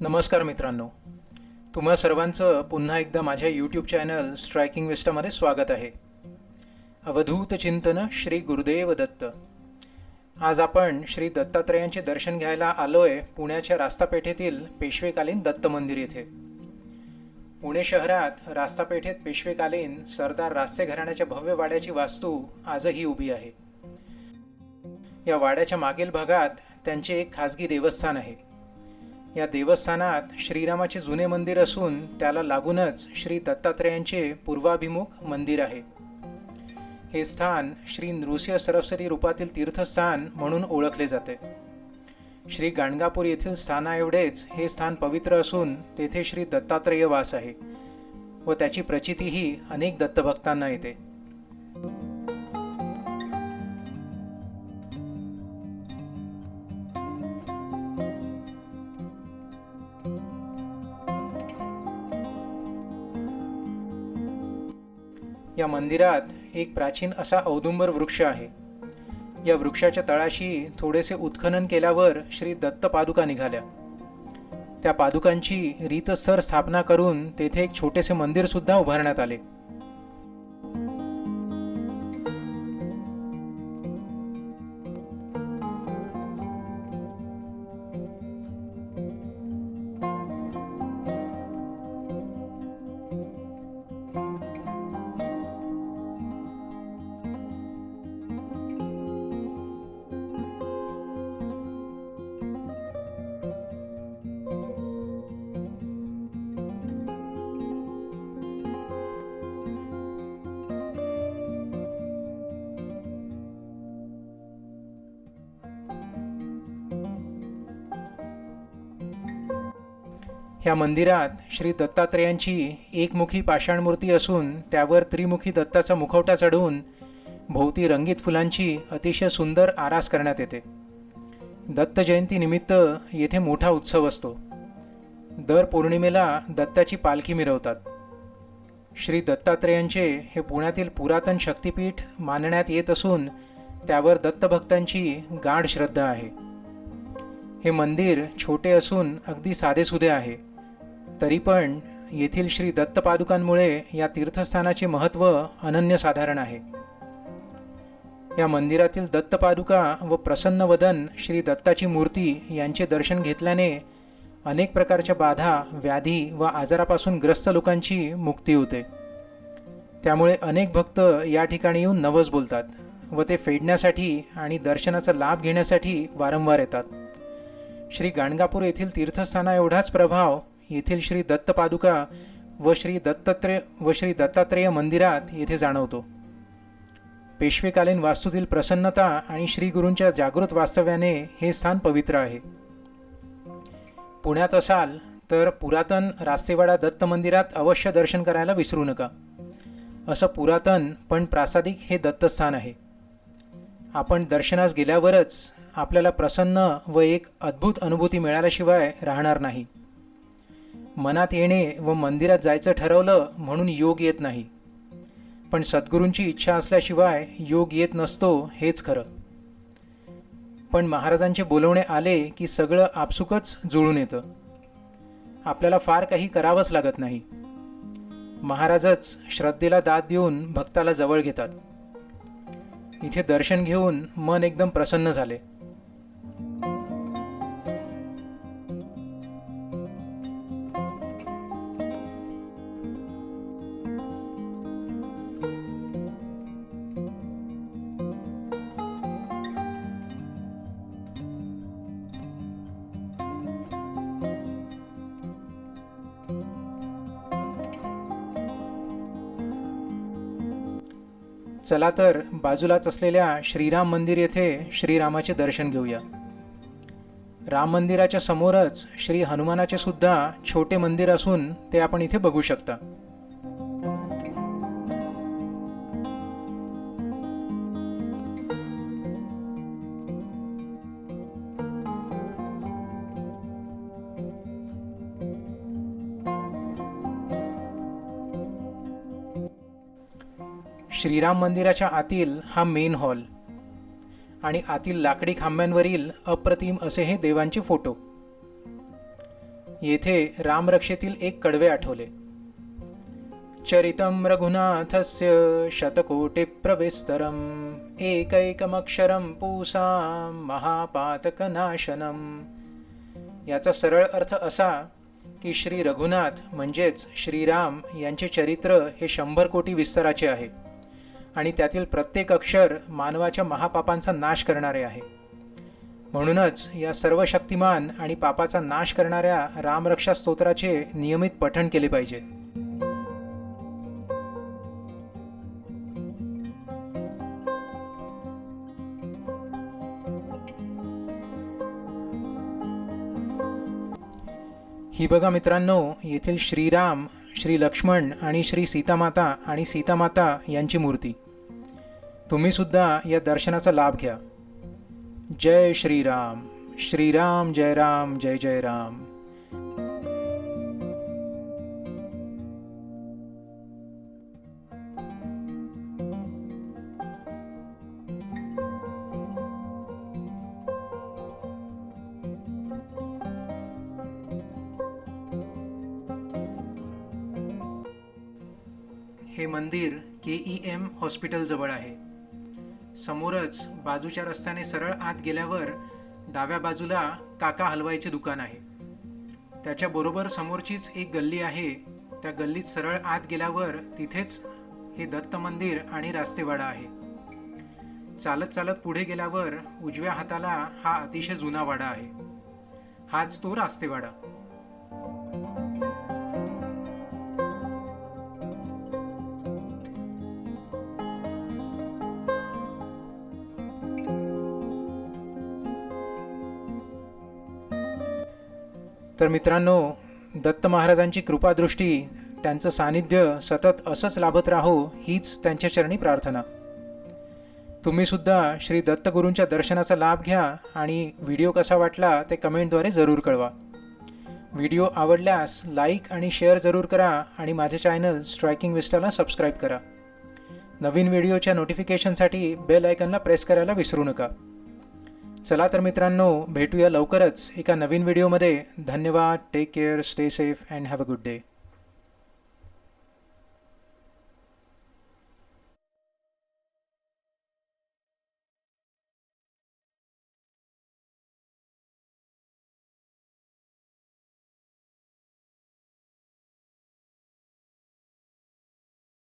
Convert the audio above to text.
नमस्कार मित्रांनो. तुम्हा सर्वांचं पुन्हा एकदा माझ्या यूट्यूब चॅनल स्ट्रायकिंग विस्टामध्ये स्वागत आहे. अवधूत चिंतन श्री गुरुदेव दत्त. आज आपण श्री दत्तात्रयांचे दर्शन घ्यायला आलोय पुण्याच्या रास्तापेठेतील पेशवेकालीन दत्त मंदिर येथे. पुणे शहरात रास्तापेठेत पेशवेकालीन सरदार रास्ते घराण्याच्या भव्य वाड्याची वास्तू आजही उभी आहे. या वाड्याच्या मागील भागात त्यांचे एक खाजगी देवस्थान आहे. या देवस्थानात श्रीरामाचे जुने मंदिर असून त्याला लागूनच श्री दत्तात्रेयांचे पूर्वाभिमुख मंदिर आहे. हे स्थान श्री नृसिंह सरस्वती रूपातील तीर्थस्थान म्हणून ओळखले जाते. श्री गाणगापूर येथील स्थानाएवढेच हे स्थान पवित्र असून तेथे श्री दत्तात्रेय वास आहे व त्याची प्रचितीही अनेक दत्तभक्तांना येते. या मंदिरात एक प्राचीन असा औदुंबर वृक्ष आहे. या वृक्षाच्या तळाशी थोडेसे उत्खनन केल्यावर श्री दत्त पादुका निघाल्या. त्या पादुकांची रीतसर स्थापना करून तेथे एक छोटेसे मंदिरसुद्धा उभारण्यात आले. ह्या मंदिरात श्री दत्तात्रेयांची एकमुखी पाषाणमूर्ती असून त्यावर त्रिमुखी दत्ताचा मुखवटा चढवून भोवती रंगीत फुलांची अतिशय सुंदर आरास करण्यात येते. दत्त जयंतीनिमित्त येथे मोठा उत्सव असतो. दर पौर्णिमेला दत्ताची पालखी मिरवतात. श्री दत्तात्रेयांचे हे पुण्यातील पुरातन शक्तिपीठ मानण्यात येत असून त्यावर दत्तभक्तांची गाढ श्रद्धा आहे. हे मंदिर छोटे असून अगदी साधेसुधे आहे. तरी पण येथील श्री दत्तपादुकांमुळे या तीर्थस्थानाचे महत्त्व अनन्यसाधारण आहे. या मंदिरातील दत्तपादुका व प्रसन्नवदन श्री दत्ताची मूर्ती यांचे दर्शन घेतल्याने अनेक प्रकारच्या बाधा व्याधी व आजारापासून ग्रस्त लोकांची मुक्ती होते. त्यामुळे अनेक भक्त या ठिकाणी येऊन नवस बोलतात व ते फेडण्यासाठी आणि दर्शनाचा लाभ घेण्यासाठी वारंवार येतात. श्री गाणगापूर येथील तीर्थस्थाना एवढाच प्रभाव येथील श्री दत्तपादुका व श्री दत्तात्रेय व श्री दत्तात्रेय मंदिरात येथे जाणवतो. पेशवेकालीन वास्तूतील प्रसन्नता आणि श्रीगुरूंच्या जागृत वास्तव्याने हे स्थान पवित्र आहे. पुण्यात असाल तर पुरातन रास्तेवाडा दत्त मंदिरात अवश्य दर्शन करायला विसरू नका. असं पुरातन पण प्रासादिक हे दत्तस्थान आहे. आपण दर्शनास गेल्यावरच आपल्याला प्रसन्न व एक अद्भुत अनुभूती मिळाल्याशिवाय राहणार नाही. मनात येणे व मंदिरात जायचं ठरवलं म्हणून योग येत नाही. पण सद्गुरूंची इच्छा असल्याशिवाय योग येत नसतो हेच खरं. पण महाराजांचे बोलवणे आले की सगळं आपसुकच जुळून येतं. आपल्याला फार काही करावंच लागत नाही. महाराजच श्रद्धेला दाद देऊन भक्ताला जवळ घेतात. इथे दर्शन घेऊन मन एकदम प्रसन्न झाले. चला तर बाजूलाच असलेल्या श्रीराम मंदिर येथे श्रीरामाचे दर्शन घेऊया. राम मंदिराच्या समोरच श्री हनुमानाचे सुद्धा छोटे मंदिर असून ते आपण इथे बघू शकता. श्रीराम मंदिराच्या आतील हा मेन हॉल आणि आतील लाकडी खांब्यांवरील अप्रतिम असे हे देवांचे फोटो येथे रामरक्षेतील एक कडवे आठवले. चरितं रघुनाथस्य शतकोटिप्रविस्तरम् एकैकमक्षरं पूसां महापातकनाशनम. याचा सरळ अर्थ असा की श्री रघुनाथ म्हणजेच श्रीराम यांचे चरित्र हे शंभर कोटी विस्ताराचे आहे. आणि त्यातील प्रत्येक अक्षर मानवाच्या महापापांचा नाश करणारे आहे. म्हणूनच या सर्व शक्तिमान आणि पापाचा नाश करणाऱ्या रामरक्षा स्तोत्राचे नियमित पठण केले पाहिजे. ही बघा मित्रांनो येथील श्रीराम श्री लक्ष्मण आणि श्री सीतामाता आणि सीतामाता यांची मूर्ती. तुम्ही सुद्धा या दर्शनाचा लाभ घ्या. जय श्रीराम. श्रीराम जय राम जय जय राम. हे मंदिर के ई एम हॉस्पिटलजवळ आहे. समोरच बाजूच्या रस्त्याने सरळ आत गेल्यावर डाव्या बाजूला काका हलवाईचे दुकान आहे. त्याच्या बरोबर समोरचीच एक गल्ली आहे. त्या गल्लीत सरळ आत गेल्यावर तिथेच हे दत्त मंदिर आणि रास्तेवाडा आहे. चालत चालत पुढे गेल्यावर उजव्या हाताला हा अतिशय जुना वाडा आहे. हाच तो रास्तेवाडा. तर मित्रांनो दत्त महाराजांची कृपादृष्टी त्यांचं सानिध्य सतत असंच लाभत राहो हीच त्यांच्या चरणी प्रार्थना. तुम्हीसुद्धा श्री दत्तगुरूंच्या दर्शनाचा लाभ घ्या आणि व्हिडिओ कसा वाटला ते कमेंटद्वारे जरूर कळवा. व्हिडिओ आवडल्यास लाईक आणि शेअर जरूर करा आणि माझे चॅनल स्ट्रायकिंग विस्टाला सबस्क्राईब करा. नवीन व्हिडिओच्या नोटिफिकेशनसाठी बेल आयकनला प्रेस करायला विसरू नका. चला तर मित्रांनो भेटूया लवकरच एका नवीन व्हिडिओमध्ये. धन्यवाद. Take care stay safe and have a good day